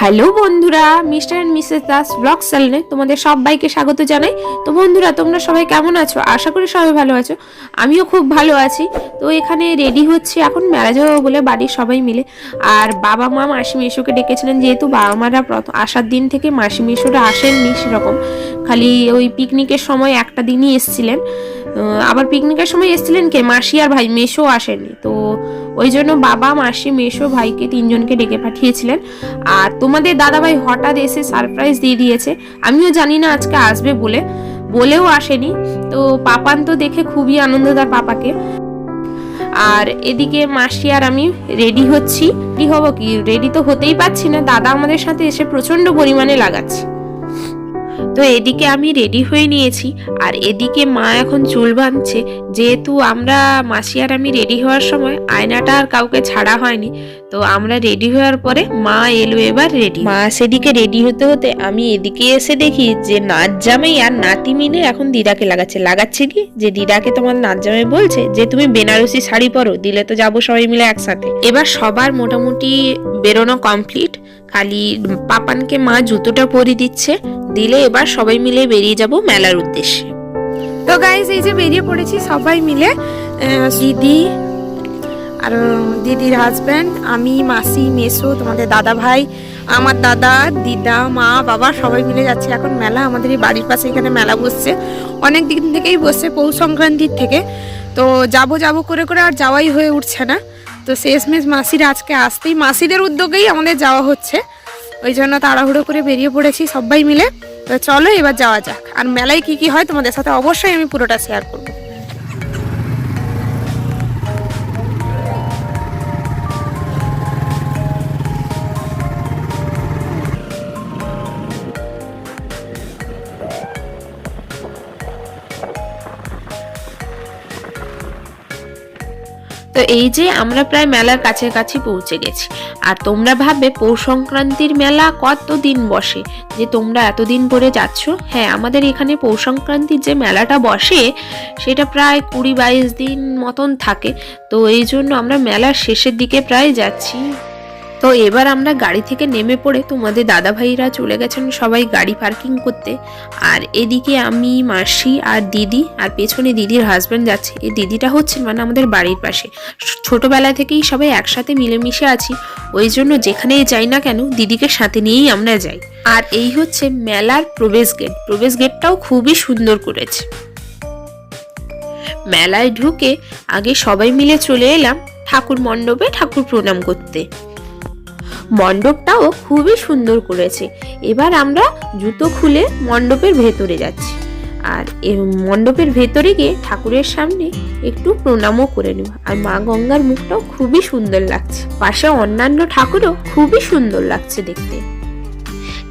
Hello বন্ধুরা, Mr and Mrs Das blog চ্যানেলে তোমাদের সবাইকে স্বাগত জানাই। তো বন্ধুরা, তোমরা সবাই কেমন আছো? আশা করি সবাই ভালো আছো। আমিও খুব ভালো আছি। তো এখানে রেডি হচ্ছে এখন মেলা যাব বলে বাড়ির সবাই মিলে। আর বাবা মা মাসি মেশোকে ডেকেছিলেন, যেহেতু বাবা মারা প্রথম আসার দিন থেকে মাসি মেশোরা আসেননি সেরকম। খালি ওই পিকনিকের সময় একটা দিনই এসছিলেন। আবার পিকনিকের সময় এসেছিলেন কে? মাসি আর ভাই মেশো আসেনি। তো ওই জন্য বাবা, মাসি মেশো ভাইকে তিনজনকে ডেকে পাঠিয়েছিলেন। আর তোমাদের দাদাভাই হঠাৎ এসে সারপ্রাইজ দিয়ে দিয়েছে। আমিও জানি না আজকে আসবে বলে। বলেও আসেনি। তো পাপান তো দেখে খুবই আনন্দ তার পাপাকে। আর এদিকে মাসি আর আমি রেডি হচ্ছি। কি হব কি? রেডি তো হতেই পারছি না। দাদা আমাদের সাথে এসে প্রচণ্ড পরিমাণে লাগাচ্ছে। তো এদিকে আমি রেডি হয়ে নিয়েছি। আর এদিকে মা এখন চুল বাঁধছে। যেহেতু আমরা মাসি আর আমি রেডি হওয়ার সময় আয়নাটা আর কাউকে ছাড়া হয়নি তো আমরা রেডি হওয়ার পরে মা এলো এবার রেডি মা সেদিকে রেডি হতে হতে আমি এদিকে এসে দেখি যে নাচ জামাই আর নাতি মিলে এখন দিদাকে লাগাচ্ছে। লাগাচ্ছে কি? যে দিদাকে তোমার নাচ জামাই বলছে যে তুমি বেনারসি শাড়ি পরো দিলে তো যাব সবাই মিলে একসাথে। এবার সবার মোটামুটি বেরোনো কমপ্লিট খালি পাপানকে মা জুতোটা পরিয়ে দিচ্ছে, দিলে এবার সবাই মিলে বেরিয়ে যাব মেলার উদ্দেশ্যে। তো গাইজ এই যে বেরিয়ে পড়েছি সবাই মিলে দিদি আর দিদির হাজব্যান্ড আমি, মাসি, মেসো, তোমাদের দাদা ভাই, আমার দাদা, দিদা, মা, বাবা, সবাই মিলে যাচ্ছে। এখন মেলা আমাদের এই বাড়ির পাশে এখানে মেলা বসছে। অনেক দিন থেকেই বসছে পৌষ সংক্রান্তির থেকে। তো যাব যাব করে করে আর যাওয়াই হয়ে উঠছে না। তো শেষমেশ মাসির আজকে আসতেই মাসিদের উদ্যোগেই আমাদের যাওয়া হচ্ছে। ওই জন্য তাড়াহুড়ো করে বেরিয়ে পড়েছি সবাই মিলে। তো চলো এবার যাওয়া যাক। আর মেলায় কি কি হয় তোমাদের সাথে অবশ্যই আমি পুরোটা শেয়ার করব। তো এই যে আমরা প্রায় মেলার কাছাকাছি পৌঁছে গেছি। আর তোমরা ভাববে, পৌষ সংক্রান্তির মেলা কত দিন বসে? যে তোমরা এতদিন পরে যাচ্ছ? হ্যাঁ আমাদের এখানে পৌষ সংক্রান্তির যে মেলাটা বসে, সেটা প্রায় কুড়ি বাইশ দিন মতন থাকে। তো এই জন্য আমরা মেলার শেষের দিকে প্রায় যাচ্ছি। তো এবার আমরা গাড়ি থেকে নেমে পড়ে তোমাদের দাদা ভাইরা চলে গেছেন সবাই গাড়ি পার্কিং করতে। আর এদিকে আমি, মাসি আর দিদি আর পেছনে দিদির হাজব্যান্ড যাচ্ছে। এই দিদিটা হচ্ছেন মানে আমাদের বাড়ির পাশে। ছোটোবেলা থেকেই সবাই একসাথে মিলেমিশে আছি। ওই জন্য যেখানেই যাই না কেন দিদিকে সাথে নিয়েই আমরা যাই। আর এই হচ্ছে মেলার প্রবেশ গেট প্রবেশ গেটটাও খুবই সুন্দর করেছে। মেলায় ঢুকে আগে সবাই মিলে চলে এলাম ঠাকুর মণ্ডপে ঠাকুর প্রণাম করতে। মণ্ডপটাও খুবই সুন্দর করেছে। এবার আমরা জুতো খুলে মণ্ডপের ভেতরে যাচ্ছি। আর এ মণ্ডপের ভেতরে গিয়ে ঠাকুরের সামনে একটু প্রণামও করে নেব। আর মা গঙ্গার মুখটাও খুবই সুন্দর লাগছে। পাশে অন্যান্য ঠাকুরও খুবই সুন্দর লাগছে দেখতে।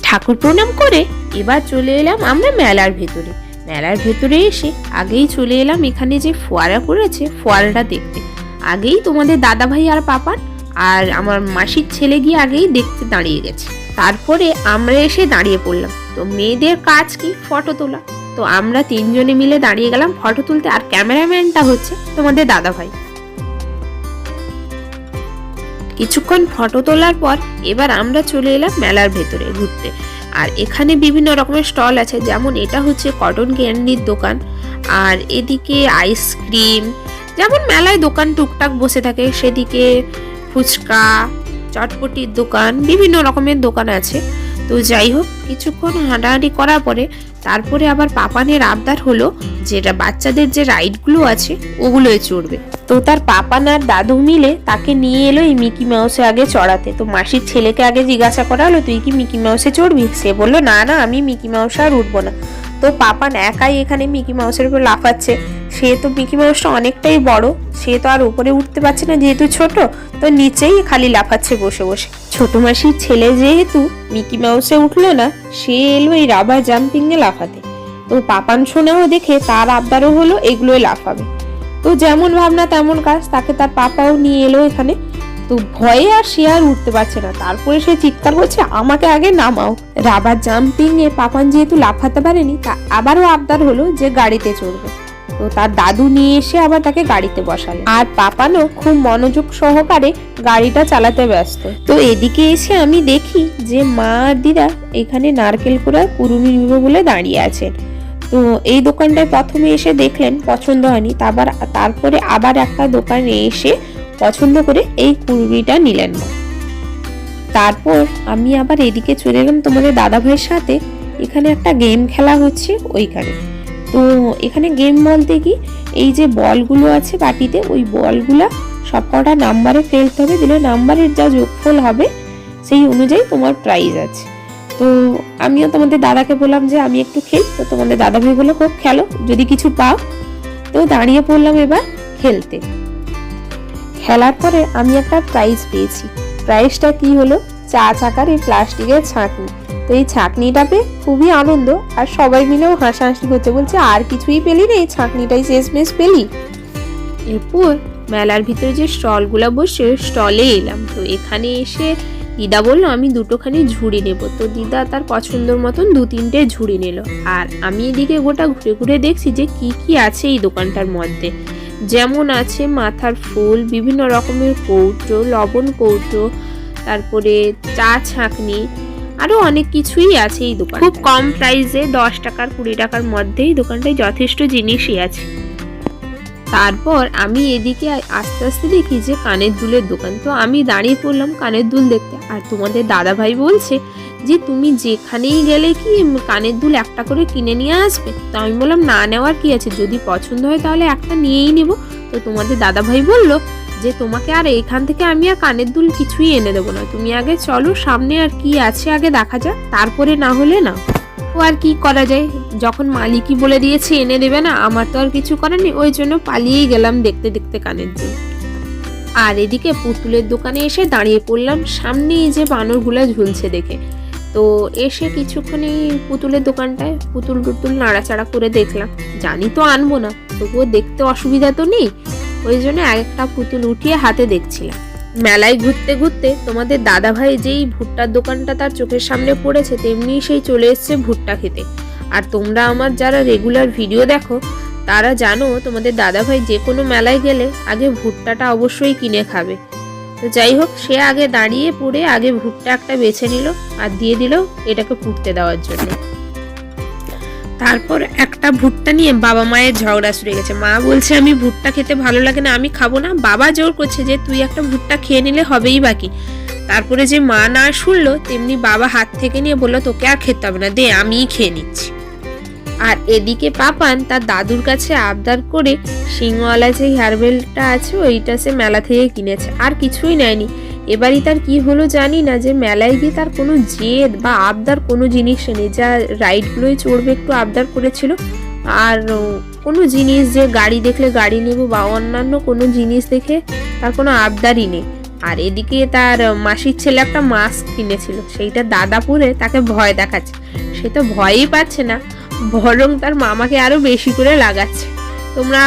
ঠাকুর প্রণাম করে এবার চলে এলাম আমরা মেলার ভেতরে। মেলার ভেতরে এসে আগেই চলে এলাম এখানে যে ফোয়ারা করেছে ফোয়ারাটা দেখতে। আগেই তোমাদের দাদা ভাই আর পাপান আর আমার মাসির ছেলে গিয়ে আগেই দেখতে দাঁড়িয়ে গেছে। তারপরে আমরা এসে দাঁড়িয়ে পড়লাম। তো মেয়েদের কাজ কি? ফটো তোলা। তো আমরা তিনজনে মিলে দাঁড়িয়ে গেলাম ফটো তুলতে। আর ক্যামেরাম্যানটা হচ্ছে তোমাদের দাদা ভাই কিছুক্ষণ ফটো তোলার পর এবার আমরা চলে এলাম মেলার ভেতরে ঘুরতে। আর এখানে বিভিন্ন রকমের স্টল আছে। যেমন এটা হচ্ছে কটন ক্যান্ডির দোকান। আর এদিকে আইসক্রিম। যেমন মেলায় দোকান টুকটাক বসে থাকে। সেদিকে ফুচকা, চটপটির দোকান, বিভিন্ন রকমের দোকান আছে। তো যাই হোক, কিছুক্ষণ হাঁটাহাঁটি করার পরে তারপরে আবার পাপানের আবদার হলো যেটা বাচ্চাদের যে রাইডগুলো আছে ওগুলোয় চড়বে। তো তার পাপান আর দাদু মিলে তাকে নিয়ে এলো এই মিকি মাউসে আগে চড়াতে। তো মাসির ছেলেকে আগে জিজ্ঞাসা করা হলো, তুই কি মিকি মাউসে চড়বি? সে বলল, না না, আমি মিকি মাউসে আর উঠবো না। তো পাপান একাই এখানে মিকি মাউসের উপর লাফাচ্ছে। সে তো মিকি মাউসটা অনেকটাই বড় সে তো আর উপরে উঠতে পারছে না যেহেতু ছোট, তো নিচেই খালি লাফাচ্ছে বসে বসে। ছোট মাসির ছেলে যেহেতু মিকি মাউসে উঠল না, সে এলো এই রাবার জাম্পিং এ লাফাতে। তো পাপান সোনাও দেখে তার আবদারও হলো এগুলোই লাফাবে। তো যেমন ভাবনা তেমন কাজ, তাকে তার পাপাও নিয়ে এলো এখানে। তো ভয়ে আর সে আর উঠতে পারছে না। তারপরে সে চিৎকার করছে, আমাকে আগে নামাও। রাবার জাম্পিং এ পাপান যেহেতু লাফাতে পারেনি, তা আবারও আবদার হলো যে গাড়িতে চড়বে। তো তার দাদু নিয়ে এসে আবার তাকে গাড়িতে বসালে। আর পাপানো খুব মনোযোগ সহকারে গাড়িটা চালাতে ব্যস্ত। তো এদিকে এসে আমি দেখি যে মা দিদা এখানে নারকেল কুড়া কুরুমি নিব বলে দাঁড়িয়ে আছেন। তো এই দোকানটায় প্রথমে এসে দেখলেন পছন্দ হয়নি তারপর তারপরে আবার একটা দোকানে এসে পছন্দ করে এই কুড়মিটা নিলেন না তারপর আমি আবার এদিকে চলে এলাম তোমাদের দাদা ভাইয়ের সাথে। এখানে একটা গেম খেলা হচ্ছে ওইখানে। তো এখানে গেম বলতে কি, এই যে বলগুলো আছে বাটিতে, ওই বলগুলা সব কটা নাম্বারে ফেলতে হবে, দিলে নাম্বারের যা যোগফল হবে, সেই অনুযায়ী তোমার প্রাইজ আছে। তো আমিও তোমাদের দাদাকে বললাম যে, আমি একটু খেলি। তো তোমাদের দাদা ভাই বলল হোক খেলো, যদি কিছু পাও। তো দাঁড়িয়ে পড়লাম এবার খেলতে। খেলার পরে আমি একটা প্রাইজ পেয়েছি। প্রাইজটা কি হলো? চা চাকার এই প্লাস্টিকের ছাঁকনি। তো এই ছাঁকনিটা পেয়ে খুবই আনন্দ। আর সবাই মিলেও হাসাহাসি করছে, বলছে, আর কিছুই পেলি না, এই ছাঁকনিটাই শেষমেশ পেলি। এরপর মেলার ভিতরে যে স্টলগুলো বসে, স্টলে এলাম। তো এখানে এসে দিদা বলল, আমি দুটোখানি ঝুড়ি নেব। তো দিদা তার পছন্দের মতন দু তিনটে ঝুড়ি নিল। আর আমি এদিকে গোটা ঘুরে ঘুরে দেখছি যে কি কি আছে এই দোকানটার মধ্যে। যেমন আছে মাথার ফুল, বিভিন্ন রকমের কৌটো, লবণ কৌটো, তারপরে চা ছাঁকনি আরও অনেক কিছুই আছে এই দোকান খুব কম প্রাইসে দশ টাকার কুড়ি টাকার মধ্যেই দোকানটায় যথেষ্ট জিনিসই আছে। তারপর আমি এদিকে আস্তে আস্তে দেখি যে কানের দুলের দোকান। তো আমি দাঁড়িয়ে পড়লাম কানের দুল দেখতে। আর তোমাদের দাদা ভাই বলছে যে তুমি যেখানেই গেলে কি কানের দুল একটা করে কিনে নিয়ে আসবে? তো আমি বললাম না নেওয়ার কি আছে? যদি পছন্দ হয় তাহলে একটা নিয়েই নেব। তো তোমাদের দাদা ভাই বলল যে তোমাকে আর এখান থেকে আমি আর কানের দুল কিছুই এনে দেবো না। তুমি আগে চলো, সামনে আর কি আছে আগে দেখা যাক, তারপরে না হলে না। ও আর কি করা যায়? যখন মালিকই বলে দিয়েছে এনে দেবে না, আমার তো আর কিছু করার নেই, ওই জন্য পালিয়েই গেলাম দেখতে দেখতে কানের দুল। আর এদিকে পুতুলের দোকানে এসে দাঁড়িয়ে পড়লাম, সামনেই যে বানরগুলা ঝুলছে দেখে। তো এসে কিছুক্ষণই পুতুলের দোকানটায় পুতুল টুতুল নাড়াচাড়া করে দেখলাম। জানি তো আনব না, তবুও দেখতে অসুবিধা তো নেই। ওই জন্য একটা পুতুল উঠিয়ে হাতে দেখছিলাম। মেলায় ঘুরতে ঘুরতে তোমাদের দাদা ভাই যেই ভুট্টার দোকানটা তার চোখের সামনে পড়েছে, তেমনি সেই চলে এসছে ভুট্টা খেতে। আর তোমরা আমার যারা রেগুলার ভিডিও দেখো, তারা জানো তোমাদের দাদা ভাই যে কোনো মেলায় গেলে আগে ভুট্টাটা অবশ্যই কিনে খাবে। তো যাই হোক, সে আগে দাঁড়িয়ে পড়ে আগে ভুট্টা একটা বেছে নিল আর দিয়ে দিল এটাকে পুড়তে দেওয়ার জন্য। তারপর একটা ভুট্টা নিয়ে বাবা মায়ের ঝগড়া শুরু গেছে। মা বলছে, আমি ভুট্টা খেতে ভালো লাগে না, আমি খাব না। বাবা জোর করছে যে, তুই একটা ভুট্টা খেয়ে নিলে হবেই বাকি তারপরে যে মা না শুনলো, তেমনি বাবা হাত থেকে নিয়ে বলল, তোকে আর খেতে হবে না, দে, আমিই খেয়ে নিচ্ছি। আর এদিকে পাপান তার দাদুর কাছে আবদার করে সিংওয়ালা যে হেয়ারবেলটা আছে, ওইটা সে মেলা থেকে কিনেছে। আর কিছুই নেয়নি। এবারই তার কি হলো জানি না যে মেলায় গিয়ে তার কোনো জেদ বা আবদার কোনো জিনিস নেই। যা রাইডগুলোই চড়বে একটু আবদার করেছিল। আর কোনো জিনিস যে গাড়ি দেখলে গাড়ি নেব বা অন্যান্য কোনো জিনিস দেখে তার কোনো আবদারই নেই। আর এদিকে তার মাসির ছেলে একটা মাস্ক কিনেছিল। সেইটা দাদা পরে তাকে ভয় দেখাচ্ছে। সে তো ভয়ই পাচ্ছে না। বরং তার মামাকে আরও বেশি করে লাগাচ্ছে। তোমরা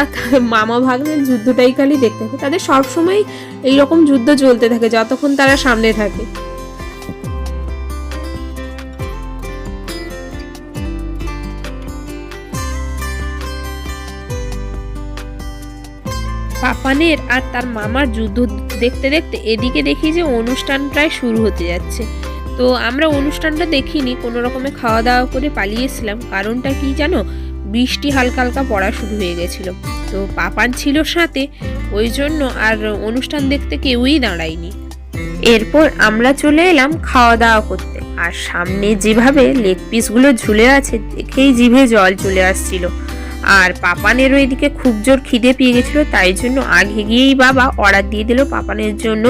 মামা ভাগ্নের যুদ্ধটাই খালি দেখতে থাকো। তাদের সবসময় এইরকম যুদ্ধ চলতে থাকে, যতক্ষণ তারা সামনে থাকে। পাপানের আর তার মামার যুদ্ধ দেখতে দেখতে এদিকে দেখি যে অনুষ্ঠান প্রায় শুরু হতে যাচ্ছে। তো আমরা অনুষ্ঠানটা দেখিনি, কোনো রকমে খাওয়া দাওয়া করে পালিয়েছিলাম। কারণটা কি জানো? বৃষ্টি হালকা হালকা পড়া শুরু হয়ে গেছিল। তো পাপান ছিল সাথে, ওই জন্য আর অনুষ্ঠান দেখতে কেউই দাঁড়ায়নি। এরপর আমরা চলে এলাম খাওয়া দাওয়া করতে। আর সামনে যেভাবে লেগ পিসগুলো ঝুলে আছে, দেখেই জিভে জল চলে আসছিল। আর পাপানেরও এদিকে খুব জোর খিদে পেয়ে গেছিল, তাই জন্য আগে গিয়েই বাবা অর্ডার দিয়ে দিল পাপানের জন্য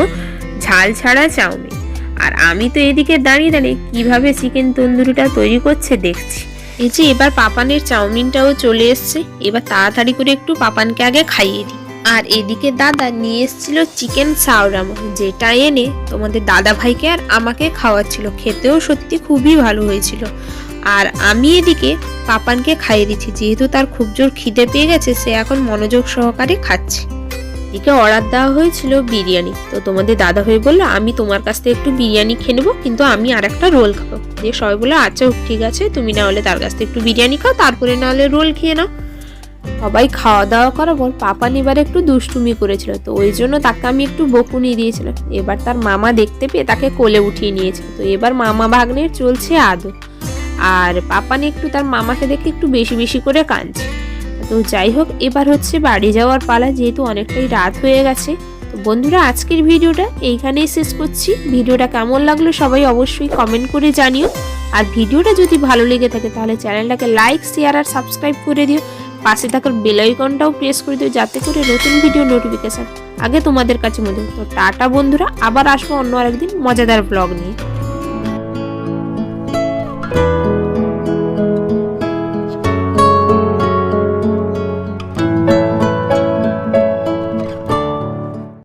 ঝাল ছাড়া চাউমিন। আর আমি তো এদিকে দাঁড়িয়ে দাঁড়িয়ে কীভাবে চিকেন তন্দুরিটা তৈরি করছে দেখছি। এই যে এবার পাপানের চাউমিনটাও চলে এসছে, এবার তাড়াতাড়ি করে একটু পাপানকে আগে খাইয়ে দিই। আর এদিকে দাদা নিয়ে এসেছিল চিকেন সাউরামা যেটা এনে তোমাদের দাদা ভাইকে আর আমাকে খাওয়াচ্ছিল। খেতেও সত্যি খুবই ভালো হয়েছিল। আর আমি এদিকে পাপানকে খাইয়ে দিচ্ছি, যেহেতু তার খুব জোর খিদে পেয়ে গেছে, সে এখন মনোযোগ সহকারে খাচ্ছে। এদিকে অর্ডার দেওয়া হয়েছিল বিরিয়ানি। তো তোমাদের দাদা হয়ে বলল, আমি তোমার কাছ থেকে একটু বিরিয়ানি খেয়ে নেব, কিন্তু আমি আর একটা রোল খাব। দিয়ে সবাই বলল আচ্ছা ঠিক আছে, তুমি না হলে তার কাছ থেকে একটু বিরিয়ানি খাও, তারপরে না হলে রোল খেয়ে নাও। সবাই খাওয়া দাওয়া করার পর পাপান এবার একটু দুষ্টুমি করেছিল, তো ওই জন্য তাকে আমি একটু বকুনি দিয়েছিলাম। এবার তার মামা দেখতে পেয়ে তাকে কোলে উঠিয়ে নিয়েছিল, তো এবার মামা ভাগ্নের চলছে আদর। আর পাপানি একটু তার মামাকে দেখে একটু বেশি বেশি করে কাঁদছে। তো যাই হোক, এবার হচ্ছে বাড়ি যাওয়ার পালা, যেহেতু অনেকটাই রাত হয়ে গেছে। তো বন্ধুরা, আজকের ভিডিওটা এইখানেই শেষ করছি। ভিডিওটা কেমন লাগল সবাই অবশ্যই কমেন্ট করে জানিও। আর ভিডিওটা যদি ভালো লেগে থাকে, তাহলে চ্যানেলটাকে লাইক শেয়ার আর সাবস্ক্রাইব করে দিও। পাশে থাকার বেল আইকনটাও প্রেস করে দিও, যাতে করে নতুন ভিডিও নোটিফিকেশন আগে তোমাদের কাছে মধ্যে। তো টাটা বন্ধুরা, আবার আসব অন্য আরেকদিন মজাদার ব্লগ নিয়ে।